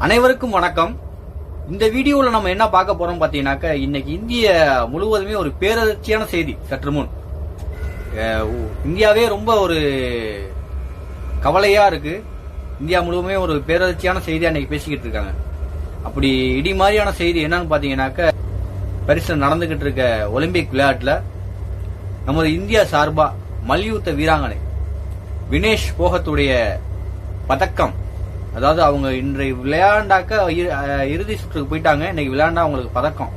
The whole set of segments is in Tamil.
அனைவருக்கும் வணக்கம். இந்த வீடியோவில் நம்ம என்ன பார்க்க போறோம் பாத்தீங்கன்னாக்க இன்னைக்கு இந்திய முழுவதுமே ஒரு பேரதிர்ச்சியான செய்தி சற்று முன். உ- இந்தியாவே ரொம்ப ஒரு கவலையா இருக்கு. இந்தியா முழுவதுமே ஒரு பேரதிர்ச்சியான செய்தி அன்னைக்கு பேசிக்கிட்டு இருக்காங்க. அப்படி இடி மாதிரியான செய்தி என்னன்னு பாத்தீங்கன்னாக்க பரிசு நடந்துகிட்டு இருக்க ஒலிம்பிக் விளையாட்டுல நமது இந்தியா சார்பா மல்யுத்த வீராங்கனை வினேஷ் போகத்துடைய பதக்கம் அதாவது அவங்க இன்றைய விளையாண்டாக்க இ- இறுதி சுற்றுக்கு போயிட்டாங்க. இன்னைக்கு விளையாண்டா அவங்களுக்கு பதக்கம்.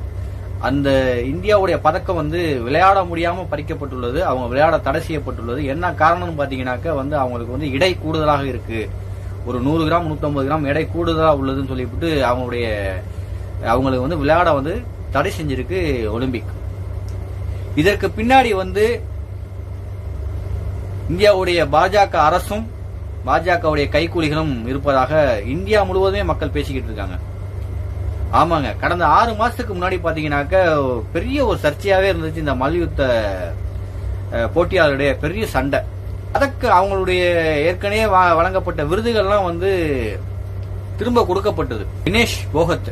அந்த இந்தியாவுடைய பதக்கம் வந்து விளையாட முடியாம பறிக்கப்பட்டுள்ளது. அவங்க விளையாட தடை செய்யப்பட்டுள்ளது. என்ன காரணம்னு பாத்தீங்கன்னாக்க வந்து அவங்களுக்கு வந்து இடை கூடுதலாக இருக்கு. ஒரு நூறு கிராம் 150 கிராம் எடை கூடுதலா உள்ளதுன்னு சொல்லிவிட்டு அவங்களுடைய அவங்களுக்கு வந்து விளையாட வந்து தடை செஞ்சிருக்கு ஒலிம்பிக். இதற்கு பின்னாடி வந்து இந்தியாவுடைய பாஜக அரசும் பாஜகவுடைய கைக்கூலிகளும் இருப்பதாக இந்தியா முழுவதுமே மக்கள் பேசிக்கிட்டு இருக்காங்க. ஆமாங்க. கடந்த ஆறு மாசத்துக்கு முன்னாடி பாத்தீங்கன்னாக்க பெரிய ஒரு சர்ச்சையாவே இருந்துச்சு இந்த மல்யுத்த போட்டியாளருடைய பெரிய சண்டை. அதற்கு அவங்களுடைய ஏற்கனவே வ- வழங்கப்பட்ட விருதுகள்லாம் வந்து திரும்ப கொடுக்கப்பட்டது. தினேஷ் போகத்.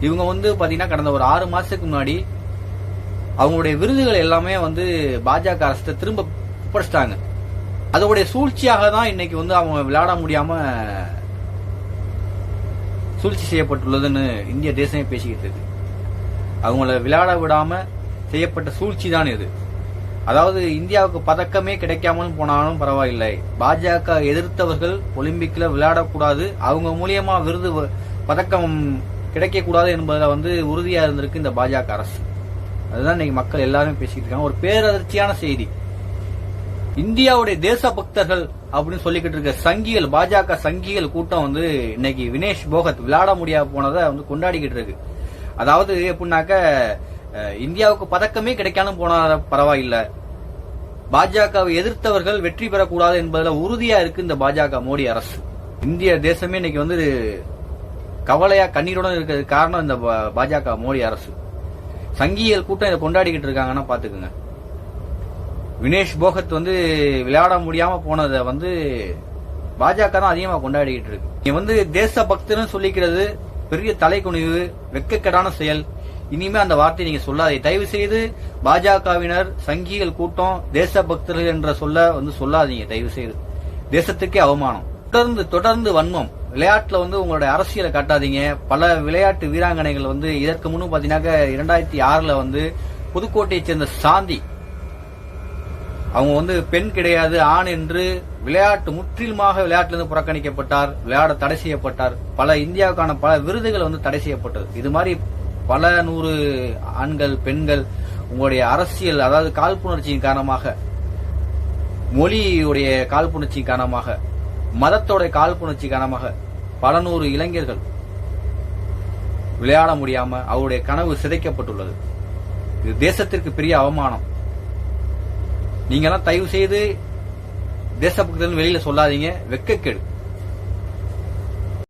இவங்க வந்து பாத்தீங்கன்னா கடந்த ஒரு ஆறு மாசத்துக்கு முன்னாடி அவங்களுடைய விருதுகள் எல்லாமே வந்து பாஜக அரசு திரும்ப ஒப்படைச்சிட்டாங்க. அதோடைய சூழ்ச்சியாக தான் இன்னைக்கு வந்து அவங்க விளையாட முடியாம சூழ்ச்சி செய்யப்பட்டுள்ளதுன்னு இந்திய தேசமே பேசிக்கிட்டு இருக்கு. அவங்கள விளையாட விடாம செய்யப்பட்ட சூழ்ச்சி தான் இது. அதாவது இந்தியாவுக்கு பதக்கமே கிடைக்காமலும் போனாலும் பரவாயில்லை. பாஜக எதிர்த்தவர்கள் ஒலிம்பிக்ல விளையாடக்கூடாது. அவங்க மூலியமா விருது வ- பதக்கம் கிடைக்கக்கூடாது என்பதில் வந்து உறுதியா இருந்திருக்கு இந்த பாஜக அரசு. அதுதான் இன்னைக்கு மக்கள் எல்லாரும் பேசிக்கிட்டு இருக்காங்க. ஒரு பேரதிர்ச்சியான செய்தி. இந்தியாவுடைய தேச பக்தர்கள் அப்படின்னு சொல்லிக்கிட்டு இருக்க சங்கிகள் பாஜக சங்கிகள் கூட்டம் வந்து இன்னைக்கு வினேஷ் போகத் விளையாட முடியாம போனதை வந்து கொண்டாடிக்கிட்டு இருக்கு. அதாவது எப்படின்னாக்க இந்தியாவுக்கு பதக்கமே கிடைக்காம போனா பரவாயில்ல. பாஜகவை எதிர்த்தவர்கள் வெற்றி பெறக்கூடாது என்பதில் உறுதியா இருக்கு இந்த பாஜக மோடி அரசு. இந்திய தேசமே இன்னைக்கு வந்து கவலையா கண்ணீருடன் இருக்கிறது காரணம் இந்த பாஜக மோடி அரசு. சங்கியல் கூட்டம் இதை கொண்டாடிக்கிட்டு இருக்காங்கன்னா பாத்துக்கோங்க. வினேஷ் போகத் வந்து விளையாட முடியாம போனதை வந்து பாஜக தான் அதிகமா கொண்டாடிக்கிட்டு இருக்கு. நீ வந்து தேச பக்தர்னு சொல்லிக்கிறது பெரிய தலைக்குனிவு வெக்கக்கடான செயல். இனிமே அந்த வார்த்தையை நீங்க சொல்லாதீங்க தயவு செய்து பாஜகவினர் சங்கிகள் கூட்டம் தேச பக்தர்கள் என்ற சொல்ல வந்து சொல்லாதீங்க தயவு செய்து தேசத்துக்கே அவமானம். தொடர்ந்து தொடர்ந்து வன்மம். விளையாட்டுல வந்து உங்களுடைய அரசியலை காட்டாதீங்க. பல விளையாட்டு வீராங்கனைகள் வந்து இதற்கு முன்னும் பாத்தீங்கன்னாக்க இரண்டாயிரத்தி ஆறுல வந்து புதுக்கோட்டையை சேர்ந்த சாந்தி அவங்க வந்து பெண் கிடையாது ஆண் என்று விளையாட்டு முற்றிலுமாக விளையாட்டிலிருந்து புறக்கணிக்கப்பட்டார் விளையாட தடை செய்யப்பட்டார். பல இந்தியாவுக்கான பல விருதுகள் வந்து தடை செய்யப்பட்டது. இது மாதிரி பல நூறு ஆண்கள் பெண்கள் உங்களுடைய அரசியல் அதாவது காழ்ப்புணர்ச்சியின் காரணமாக மொழியுடைய காழ்ப்புணர்ச்சி காரணமாக மதத்தோடைய காழ்ப்புணர்ச்சி காரணமாக பல நூறு இளைஞர்கள் விளையாட முடியாம அவருடைய கனவு சிதைக்கப்பட்டுள்ளது. இது தேசத்திற்கு பெரிய அவமானம். நீங்க எல்லாம் தயவு செய்து தேசபக்தர்கள் வெளியில சொல்லாதீங்க. வெக்கக்கேடு.